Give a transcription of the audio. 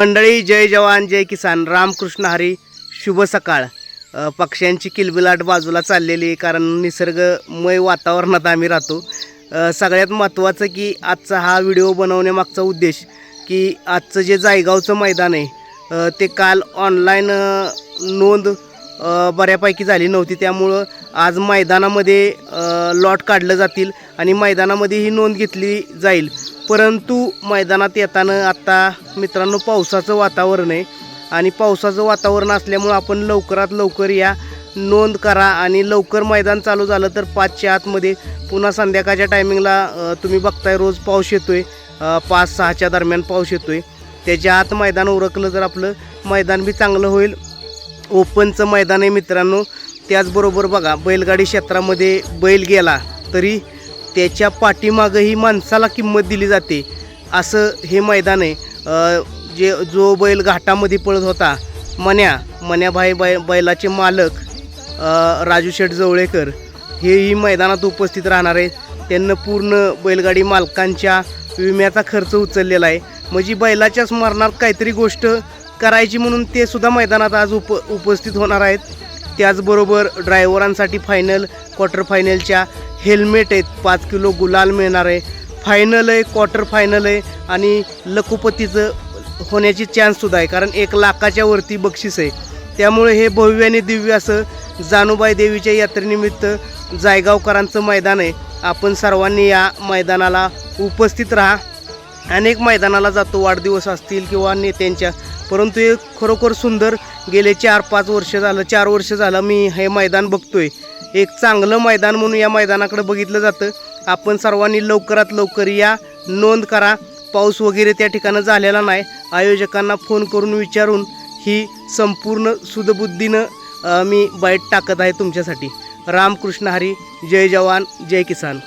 मंडळी जय जवान जय किसान. रामकृष्ण हरी शुभ सकाळ. पक्ष्यांची किलबिलाट बाजूला चाललेली आहे कारण निसर्गमय वातावरणात आम्ही राहतो. सगळ्यात महत्त्वाचं की आजचा हा व्हिडिओ बनवण्यामागचा उद्देश की आजचं जे जायगावचं मैदान आहे ते काल ऑनलाईन नोंद बऱ्यापैकी झाली नव्हती. त्यामुळं आज मैदानामध्ये लॉट काढलं जातील आणि मैदानामध्ये ही नोंद घेतली जाईल. परंतु मैदानात येताना आत्ता मित्रांनो पावसाचं वातावरण आहे आणि पावसाचं वातावरण असल्यामुळं आपण लवकरात लवकर या. नोंद करा आणि लवकर मैदान चालू झालं तर पाचच्या आतमध्ये पुन्हा संध्याकाळच्या टायमिंगला तुम्ही बघताय रोज पाऊस येतो आहे पाच सहाच्या दरम्यान पाऊस येतो आहे त्याच्या आत मैदान उरकलं तर आपलं मैदान बी चांगलं होईल. ओपनचं मैदान आहे मित्रांनो. त्याचबरोबर बघा बैलगाडी क्षेत्रामध्ये बैल गेला तरी त्याच्या पाठीमागंही माणसाला किंमत दिली जाते. असं हे मैदान आहे. जे जो बैल घाटामध्ये पळत होता मन्या मन्याभाई बै बैलाचे मालक राजू शेठ जवळेकर हेही मैदानात उपस्थित राहणार आहेत. त्यांना पूर्ण बैलगाडी मालकांच्या विम्याचा खर्च उचललेला आहे. म्हणजे बैलाच्या स्मरणात काहीतरी गोष्ट करायची म्हणून ते सुद्धा मैदानात आज उप उपस्थित होणार आहेत. त्याचबरोबर ड्रायव्हरांसाठी फायनल क्वार्टर फायनलच्या हेल्मेट आहेत. पाच किलो गुलाल मिळणार आहे. फायनल आहे क्वार्टर फायनल आहे आणि लखोपतीचं होण्याची चान्ससुद्धा आहे. कारण एक लाखाच्या वरती बक्षीस आहे. त्यामुळे हे भव्य आणि दिव्य असं जानुबाई देवीच्या यात्रेनिमित्त जायगावकरांचं मैदान आहे. आपण सर्वांनी या मैदानाला उपस्थित राहा. अनेक मैदानाला जातो वाढदिवस असतील किंवा नेत्यांच्या परंतु हे खरोखर सुंदर गेले चार पाच वर्ष झालं चार वर्ष झालं मी हे मैदान बघतोय. एक चांगलं मैदान म्हणून या मैदानाकडे बघितलं जातं. आपण सर्वांनी लवकरात लवकर या नोंद करा. पाऊस वगैरे त्या ठिकाणं झालेला नाही. आयोजकांना फोन करून विचारून ही संपूर्ण सुदबुद्धीनं मी बाईट टाकत आहे तुमच्यासाठी. रामकृष्ण हरी जय जवान जय किसान.